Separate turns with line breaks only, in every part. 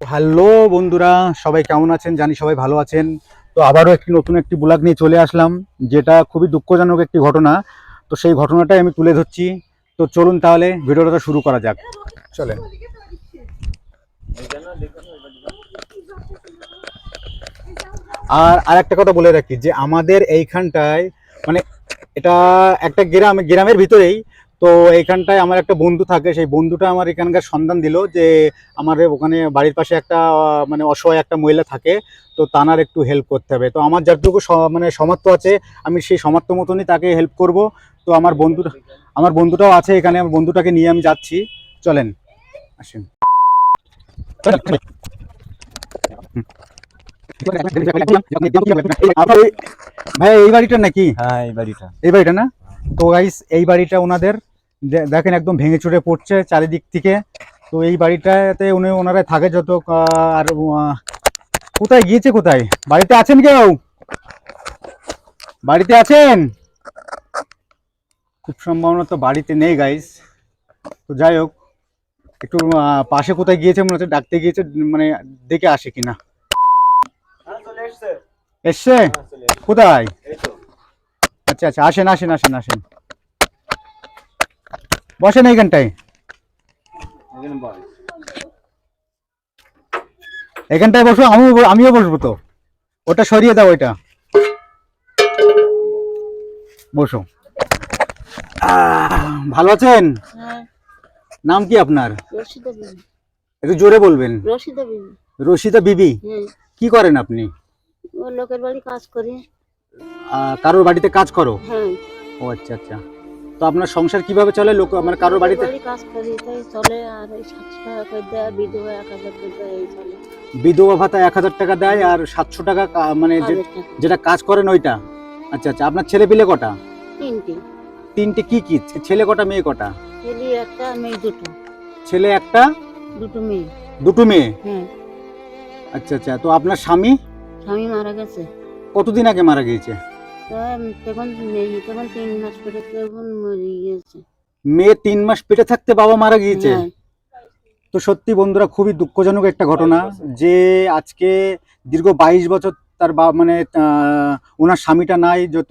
Hello বন্ধুরা, সবাই কেমন আছেন? জানি সবাই ভালো আছেন। তো আবারও একটি নতুন একটি ব্লগ নিয়ে চলে আসলাম, যেটা খুবই দুঃখজনক একটি ঘটনা। তো সেই ঘটনাটাই আমি তুলে ধরছি। তো চলুন তাহলে ভিডিওটা শুরু করা যাক। চলেন। আর আর একটা কথা বলে রাখি যে আমাদের এইখানটায় মানে এটা একটা গ্রাম গ্রামের ভিতরেই তো এখানটায় আমার একটা বন্ধু থাকে সেই বন্ধুটা আমার এখানকার সন্ধান দিল যে আমার ওখানে বাড়ির পাশে একটা মানে অসহায় একটা মহিলা থাকে তো তানার একটু হেল্প করতে হবে। তো আমার যতটুকু মানে সমর্থ আছে আমি সেই সমর্থ মতনই তাকে হেল্প করব। তো আমার বন্ধুটা আমার বন্ধুটাও আছে এখানে আমার বন্ধুটাকে নিয়ে আমি যাচ্ছি। চলেন আসেন। ভাই এই বাড়িটা নাকি?
হ্যাঁ এই বাড়িটা।
এই বাড়িটা না? তো গাইস এই বাড়িটা ওনাদের। দেখেন একদম ভেঙে চুরে পড়ছে চারিদিক থেকে। তো এই বাড়িটাতে উনি ওনারা থাকে যত আর কোথায় গিয়েছে কোথায়? বাড়িতে আছেন কেউ? বাড়িতে আছেন? খুব সম্ভাবনা তো বাড়িতে নেই গাইস তো যাই হোক একটু পাশে কোথায় গিয়েছে মনে হচ্ছে ডাকতে গিয়েছে মানে দেখে আসে কিনা। এসছে। কোথায়? আচ্ছা আচ্ছা আসেন আসেন আসেন আসেন। বসেন এইখানটায় এখানটায় বসো আমিও ব- আমিও বসবো তো। ওটা সরিয়ে দাও ওইটা। বসো। ভালো আছেন?
হ্যাঁ।
নাম কি আপনার? একটু জোরে বলবেন।
রশিদা বিবি।
রশিদা বিবি?
হ্যাঁ।
কি করেন আপনি?
লোকের বাড়ি কাজ করি।
কারোর বাড়িতে কাজ করো?
হ্যাঁ।
ও আচ্ছা আচ্ছা। তো আপনার সংসার কীভাবে চলে? লোক মানে কারোর বাড়িতে?
কাজ করি তাই চলে আর এই সাতশো টাকা করে দেয় বিধবা এক হাজার করে দেয় এই চলে।
বিধবা ভাতা এক হাজার টাকা দেয় আর সাতশো টাকা কা- মানে যে-
হাজার টাকা।
যেটা কাজ করেন ওইটা? আচ্ছা আচ্ছা আপনার ছেলে পিলে কটা?
তিনটি।
তিনটে কি কি? ছে- ছেলে কটা মেয়ে কটা?
ছেলে একটা মেয়ে দুটো।
ছেলে একটা
দুটো মেয়ে।
দুটো মেয়ে?
হ্যাঁ।
আচ্ছা আচ্ছা তো আপনার স্বামী?
স্বামী মারা গেছে।
কতদিন আগে মারা গিয়েছে?
তো তখন নেই তখন তিন মাস পরে তখন মরে গিয়েছে।
মেয়ে তিন মাস পেটে থাকতে বাবা মারা গিয়েছে?
তো
সত্যি বন্ধুরা খুবই দুঃখজনক একটা ঘটনা যে আজকে দীর্ঘ বাইশ বছর তার বা মানে ওনার স্বামীটা নাই যত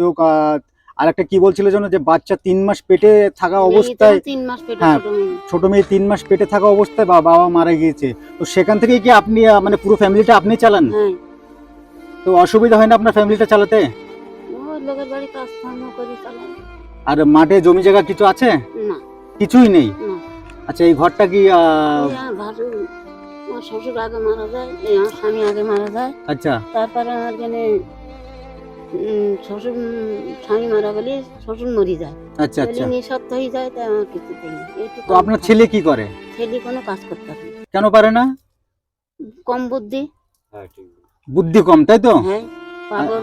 আর একটা কি বলছিল যেন যে বাচ্চা তিন মাস পেটে থাকা অবস্থায় হ্যাঁ।
ছোট মেয়ে।
তিন মাস পেটে থাকা অবস্থায় বা বাবা মারা গিয়েছে। তো সেখান থেকে কি আপনি মানে পুরো ফ্যামিলিটা আপনি চালান? তো অসুবিধা হয় না আপনার ফ্যামিলিটা চালাতে?
লোকের বাড়ি কাজ কর্ম করি চালাই
আর মাঠে জমি জায়গা কিছু আছে?
না।
কিছুই নেই?
না।
আচ্ছা এই ঘরটা কি
আমার শ্বশুর আগে মারা যায় এই আমার স্বামী আগে মারা যায়।
আচ্ছা।
তারপরে আমার এখানে শ্বশুর স্বামী মারা গেলে শ্বশুর মরি যায়।
আচ্ছা আচ্ছা।
বলে হয়ে যায় তাই আমার কিছু দেয় না এইটুকু
তো আপনার ছেলে কি করে?
ছেলে কোনো কাজ করতে পারে
কেন পারে না?
কম বুদ্ধি।
বুদ্ধি কম তাই তো?
হ্যাঁ পাগল।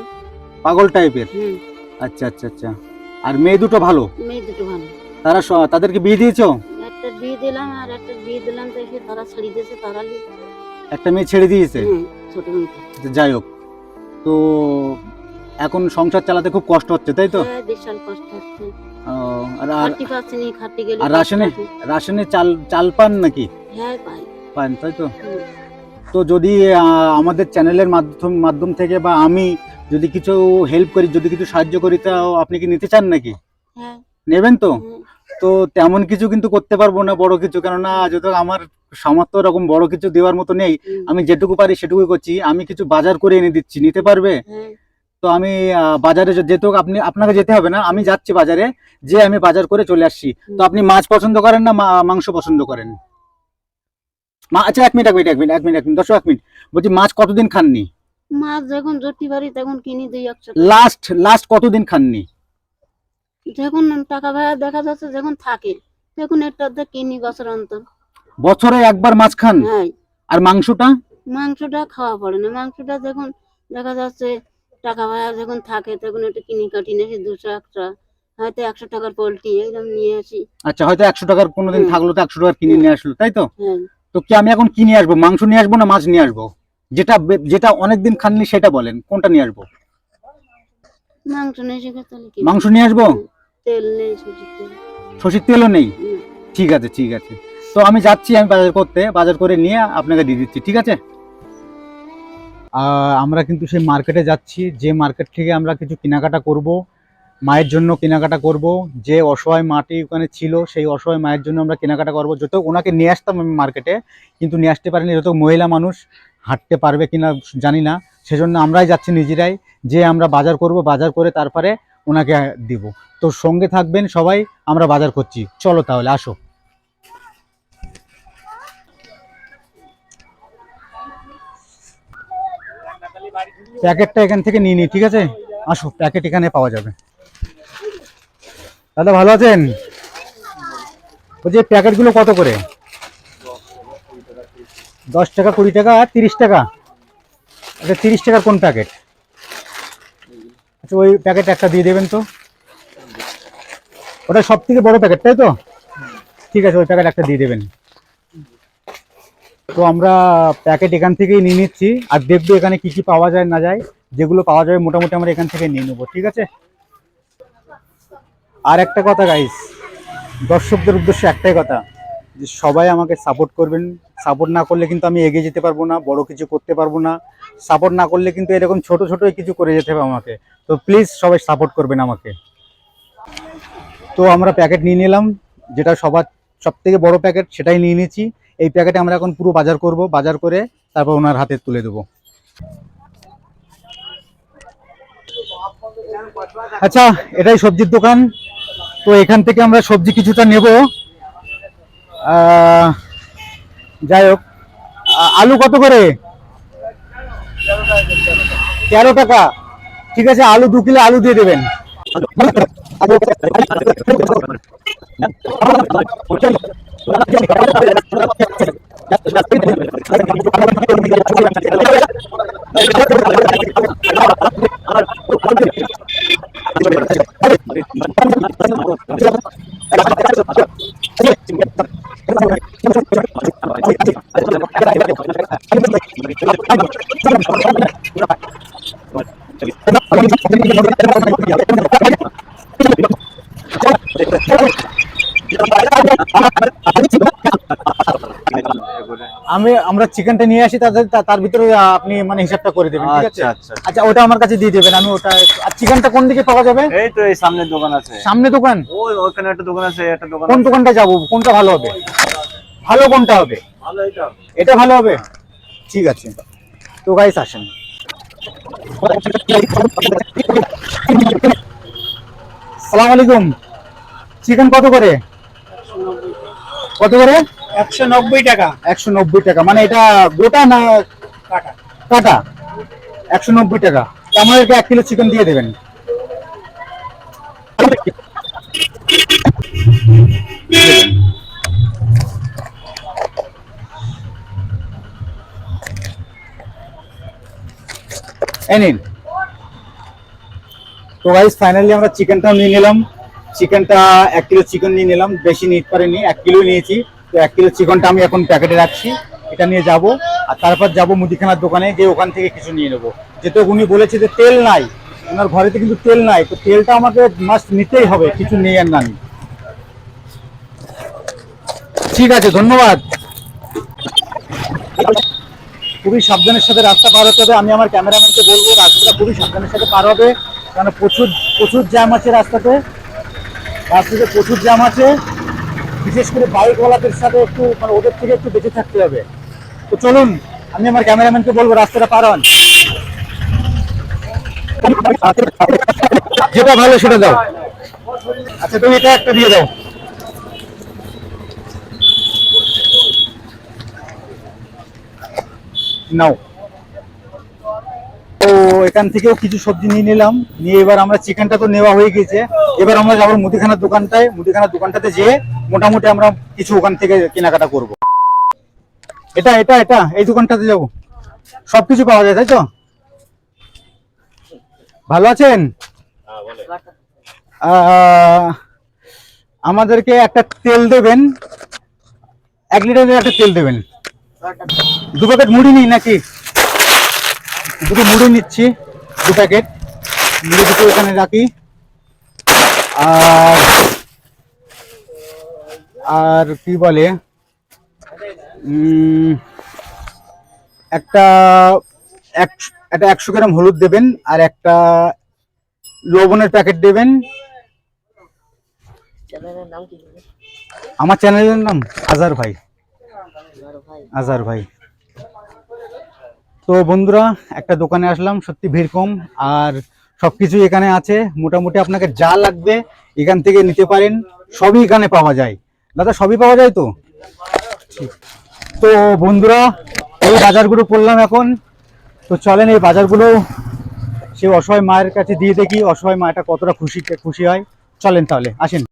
পাগল টাইপের?
হুম।
আচ্ছা আচ্ছা আচ্ছা। আর মেয়ে দুটো ভালো?
মেয়ে দুটো ভালো।
তারা স- তাদেরকে বিয়ে দিয়েছ?
একটা বিয়ে দিলাম আর একটা বিয়ে দিলাম এসে তারা ছাড়ি দিয়েছে তারা লি-
একটা মেয়ে ছেড়ে দিয়েছে?
হ্যাঁ ছোট মেয়েটা
আচ্ছা, যাই হোক। তো এখন সংসার চালাতে খুব কষ্ট হচ্ছে তাই তো?
হ্যাঁ, বিশাল কষ্ট হচ্ছে।
ও, আর আর-
খাটতে পারছি নি খাটতে গেলে
আর
কষ্ট
রাশনে। রাশনে চাল চাল পান নাকি?
হ্যাঁ পাই।
পান তাই তো?
হুম।
তো যদি আহ, আমাদের চ্যানেলের মাধ্যম মাধ্যম থেকে বা আমি যদি কিছু হেল্প করি যদি কিছু সাহায্য করি তাও আপনি কি নিতে চান নাকি?
হ্যাঁ।
নেবেন তো। তো তেমন কিছু কিন্তু করতে পারব না বড় কিছু। কেননা যত আমার সামর্থ্য এরকম বড় কিছু দেওয়ার মতো নেই। আমি যেটুকু পারি সেটুকু করছি। আমি কিছু বাজার করে এনে দিচ্ছি। নিতে পারবে?
হ্যাঁ।
তো আমি বাজারে যেহেতু আপনি আপনাকে যেতে হবে না। আমি যাচ্ছি বাজারে যে আমি বাজার করে চলে আসছি। তো আপনি মাছ পছন্দ করেন না মাংস পছন্দ করেন? আচ্ছা এক মিনিট এক মিনিট এক মিনিট এক মিনিট এক মিনিট দশ এক মিনিট। বলছি মাছ কতদিন খাননি?
মাছ যখন জটি বাড়ি তখন কিনি দুই একশো
লাস্ট লাস্ট কতদিন খাননি?
যখন টাকা ভাড়া দেখা যাচ্ছে যখন থাকে তখন একটা কিনি বছর অন্তর।
বছরে একবার মাছ খান?
হ্যাঁ।
আর মাংসটা?
মাংসটা খাওয়া পড়ে না। মাংসটা যখন দেখা যাচ্ছে টাকা ভাড়া যখন থাকে তখন একটু কিনি কাটি আসি দুশো একশো হয়তো একশো টাকার পোলট্রি এইরকম নিয়ে আসি।
আচ্ছা হয়তো একশো টাকার কোনোদিন থাকল তো একশো টাকার কিনে নিয়ে আসলো তাই তো?
হ্যাঁ।
তো কি আমি এখন কি নিয়ে আসব? মাংস নিয়ে আসব না মাছ নিয়ে আসব? যেটা যেটা অনেকদিন খাননি সেটা বলেন কোনটা নিয়ে আসব?
মাংস নিয়ে
মাংস আসব?
তেল নেই
সর্ষের তেলও নেই? ঠিক আছে ঠিক আছে। তো আমি যাচ্ছি আমি বাজার করতে বাজার করে নিয়ে আপনাকে দিয়ে দিচ্ছি ঠিক আছে? আমরা কিন্তু সেই মার্কেটে যাচ্ছি যে মার্কেট থেকে আমরা কিছু কেনাকাটা করব মায়ের জন্য কেনাকাটা করব যে অসহায় মাটি ওখানে ছিল সেই অসহায় মায়ের জন্য আমরা কেনাকাটা করব। যত ওনাকে নিয়ে আসতাম আমি মার্কেটে কিন্তু নিয়ে আসতে পারিনি যত মহিলা মানুষ হাঁটতে পারবে কিনা জানি না। সেজন্য আমরাই যাচ্ছি নিজেরাই যে আমরা বাজার করব, বাজার করে তারপরে ওনাকে দিব। তো সঙ্গে থাকবেন সবাই, আমরা বাজার করছি। চলো তাহলে, আসো। প্যাকেটটা এখান থেকে নিয়ে নিই, ঠিক আছে? আসো, প্যাকেট এখানে পাওয়া যাবে। দাদা, ভালো আছেন? ওই যে প্যাকেটগুলো কত করে? দশ টাকা, কুড়ি টাকা আর তিরিশ টাকা। আচ্ছা তিরিশ টাকার কোন প্যাকেট? আচ্ছা ওই প্যাকেট একটা দিয়ে দেবেন তো। ওটা সব থেকে বড় প্যাকেট, তাই তো? ঠিক আছে, ওই প্যাকেট একটা দিয়ে দেবেন। তো আমরা প্যাকেট এখান থেকেই নিয়ে নিচ্ছি, আর দেখব এখানে কি কি পাওয়া যায়, না যায়। যেগুলো পাওয়া যাবে, মোটামুটি আমরা এখান থেকে নিয়ে নেব, ঠিক আছে? আর একটা কথা গাইস দর্শকদের উদ্দেশ্যে একটাই কথা। যে সবাই আমাকে সাপোর্ট করবেন। সাপোর্ট না করলে কিন্তু আমি এগিয়ে যেতে পারব না, বড় কিছু করতে পারব না। সাপোর্ট না করলে কিন্তু এরকম ছোট ছোট কিছু করে যেতে হবে আমাকে। তো প্লিজ সবাই সাপোর্ট করবেন আমাকে। তো আমরা প্যাকেট নিয়ে নিলাম, যেটা সবার সব থেকে বড় প্যাকেট সেটাই নিয়ে নিয়েছি। এই প্যাকেটে আমরা এখন পুরো বাজার করব, বাজার করে তারপর ওনার হাতে তুলে দেবো। আচ্ছা এটাই সবজির দোকান। তো এখান থেকে আমরা সবজি কিছুটা নেব। যাই হোক আলু কত করে? তেরো টাকা। ঠিক আছে, আলু দু কিলো আলু দিয়ে দেবেন। আমি আমরা চিকেনটা নিয়ে আসি তাদের তার ভিতরে আপনি মানে হিসাবটা করে দেবেন ঠিক আছে?
আচ্ছা আচ্ছা
আচ্ছা। ওটা আমার কাছে দিয়ে দেবেন আমি ওটা আর চিকেনটা কোন দিকে পাওয়া যাবে?
এই তো এই সামনের দোকান আছে।
সামনে দোকান?
ওই ওখানে একটা দোকান আছে একটা দোকান
কোন। দোকানটা যাব? কোনটা ভালো হবে? ভালো কোনটা হবে?
ভালো এটা
এটা ভালো হবে? ঠিক আছে। তো গাইস আসেন। সালাম আলাইকুম। চিকেন কত করে? কত করে?
একশো নব্বই টাকা।
একশো নব্বই টাকা। মানে এটা গোটা না
কাটা।
কাটা? একশো নব্বই টাকা। আমাদেরকে এক কিলো চিকেন দিয়ে দেবেন। নিন। তো গাইস ফাইনালি আমরা চিকেনটাও নিয়ে নিলাম। চিকেনটা এক কিলো চিকেন নিয়ে নিলাম। বেশি নিতে পারিনি এক কিলো নিয়েছি। তো এক কিলো চিকেনটা আমি এখন প্যাকেটে রাখছি। এটা নিয়ে যাব। আর তারপর যাব মুদিখানার দোকানে যে ওখান থেকে কিছু নিয়ে নেব। যেহেতু উনি বলেছে যে তেল নাই, ওনার ঘরেতে কিন্তু তেল নাই, তো তেলটা আমাকে মাস্ট নিতেই হবে, কিছু নেই আর না। ঠিক আছে, ধন্যবাদ। খুবই সাবধানের সাথে রাস্তা পার হতে হবে। আমি আমার ক্যামেরাম্যানকে বলব, রাস্তাটা খুবই সাবধানের সাথে পার হবে। কারণ প্রচুর প্রচুর জ্যাম আছে রাস্তাতে। রাস্তাতে প্রচুর জ্যাম আছে। বিশেষ করে বাইকওয়ালাদের সাথে একটু মানে ওদের থেকে একটু বেঁচে থাকতে হবে। তো চলুন, আমি আমার ক্যামেরাম্যানকে বলব, রাস্তাটা পার হন। যেটা ভালো সেটা দাও। আচ্ছা তুমি এটা একটা দিয়ে দাও। নাও। তো এখান থেকেও কিছু সবজি নিয়ে নিলাম। নিয়ে এবার আমরা চিকেনটা তো নেওয়া হয়ে গেছে। এবার আমরা যাব মুদিখানার দোকানটায়। মুদিখানার দোকানটাতে যেয়ে মোটামুটি আমরা কিছু ওখান থেকে কেনাকাটা করব। এটা এটা এটা, এই দোকানটাতে যাব। সবকিছু পাওয়া যায়, তাই তো? ভালো আছেন? আমাদেরকে একটা তেল দেবেন। এক লিটারের একটা তেল দেবেন। দু প্যাকেট মুড়ি নিই নাকি? দুটো মুড়ি নিচ্ছি দু প্যাকেট মুড়ি দুটো এখানে রাখি। আর আর কি বলে? একটা একটা একশো গ্রাম হলুদ দেবেন আর একটা লবণের প্যাকেট দেবেন। আমার চ্যানেলের নাম আজার ভাই। আজার ভাই। তো বন্ধুরা, একটা দোকানে আসলাম, সত্যি ভিড় কম, আর সবকিছু এখানে আছে। মোটামুটি আপনাকে যা লাগবে এখান থেকে নিতে পারেন, সবই এখানে পাওয়া যায়। দাদা, সবই পাওয়া যায় তো? তো বন্ধুরা, এই বাজারগুলো করলাম এখন। তো চলেন, এই বাজারগুলো সে অসহায় মায়ের কাছে দিয়ে দেখি, অসহায় মাটা কতটা খুশি খুশি হয়। চলেন তাহলে, আসেন।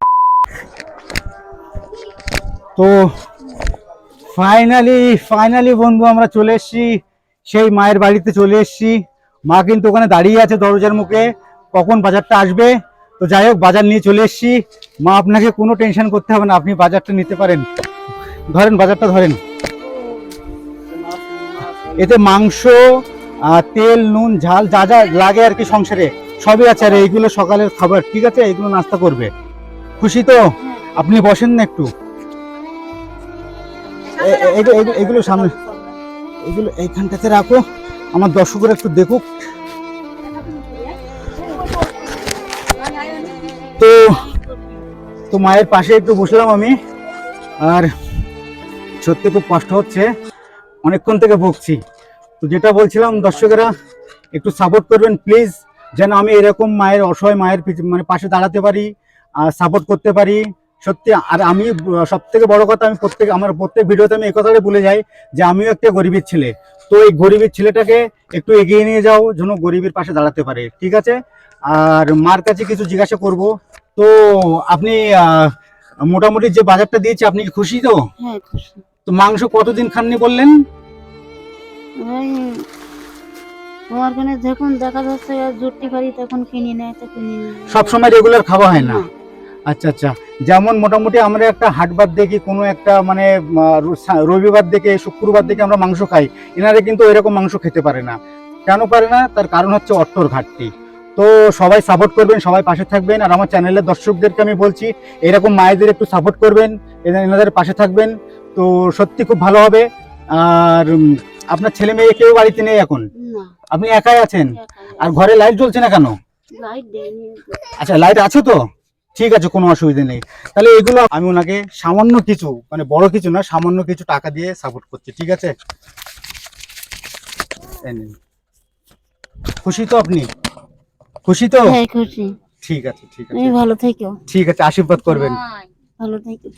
তো ফাইনালি ফাইনালি বন্ধু, আমরা চলে এসেছি। সেই মায়ের বাড়িতে চলে এসেছি। মা কিন্তু ওখানে দাঁড়িয়ে আছে দরজার মুখে। কখন বাজারটা আসবে? তো যাই হোক, বাজার নিয়ে চলে এসেছি। মা, আপনাকে কোনো টেনশন করতে হবে না, আপনি বাজারটা নিতে পারেন। ধরেন, বাজারটা ধরেন। এতে মাংস তেল, নুন, ঝাল, যা যা লাগে আর কি সংসারে, সবই আছে। আর এইগুলো সকালের খাবার, ঠিক আছে? এইগুলো নাস্তা করবে। খুশি তো? আপনি বসেন না একটু। এগুলো- সামনে। এগুলো এইখানটাতে রাখো। আমার দর্শকরা একটু দেখুক। তো তো মায়ের পাশে একটু বসলাম আমি। আর সত্যি খুব কষ্ট হচ্ছে। অনেকক্ষণ থেকে ভুগছি। তো যেটা বলছিলাম, দর্শকেরা, একটু সাপোর্ট করবেন প্লিজ যেন আমি এরকম মায়ের অসহায় মায়ের মানে পাশে দাঁড়াতে পারি, আর সাপোর্ট করতে পারি। সত্যি আর আমি সব থেকে বড় কথা আমি প্রত্যেক আমার প্রত্যেক ভিডিওতে আমি এই কথাটাই বলে যাই যে আমিও একটা গরিবের ছেলে। তো এই গরিবের ছেলেটাকে একটু এগিয়ে নিয়ে যাও যেন গরিবের পাশে দাঁড়াতে পারে ঠিক আছে? আর মার কাছে কিছু জিজ্ঞাসা করব। তো আপনি মোটামুটি যে বাজারটা দিয়েছে আপনি কি খুশি তো?
হ্যাঁ
তো মাংস কতদিন খাননি বললেন?
তোমার ওখানে যখন দেখা যাচ্ছে জুটতে পারি তখন কিনে নেয় তো কিনে নেয়
সব সময় রেগুলার খাওয়া হয় না। আচ্ছা আচ্ছা। যেমন মোটামুটি আমরা একটা হাটবার দেখি কোনো একটা মানে রবিবার দেখে শুক্রবার দেখে আমরা মাংস খাই। এনারা কিন্তু এরকম মাংস খেতে পারে না। কেন পারে না? তার কারণ হচ্ছে অর্থর ঘাটতি। তো সবাই সাপোর্ট করবেন সবাই পাশে থাকবেন। আর আমার চ্যানেলের দর্শকদেরকে আমি বলছি এরকম মায়েদের একটু সাপোর্ট করবেন এনাদের পাশে থাকবেন। তো সত্যি খুব ভালো হবে। আর আপনার ছেলে মেয়ে কেউ বাড়িতে নেই এখন? আপনি একাই আছেন? আর ঘরে লাইট জ্বলছে না কেন?
লাইট
আচ্ছা লাইট আছে তো? ঠিক আছে কোনো অসুবিধা নেই। তাহলে এগুলো আমি ওনাকে সামান্য কিছু মানে বড় কিছু না সামান্য কিছু টাকা দিয়ে সাপোর্ট করছি ঠিক আছে। খুশি তো আপনি? খুশি তো?
হ্যাঁ খুশি।
ঠিক আছে ঠিক আছে।
ভালো থেকো।
ঠিক আছে আশীর্বাদ করবেন।
ভালো থেকো।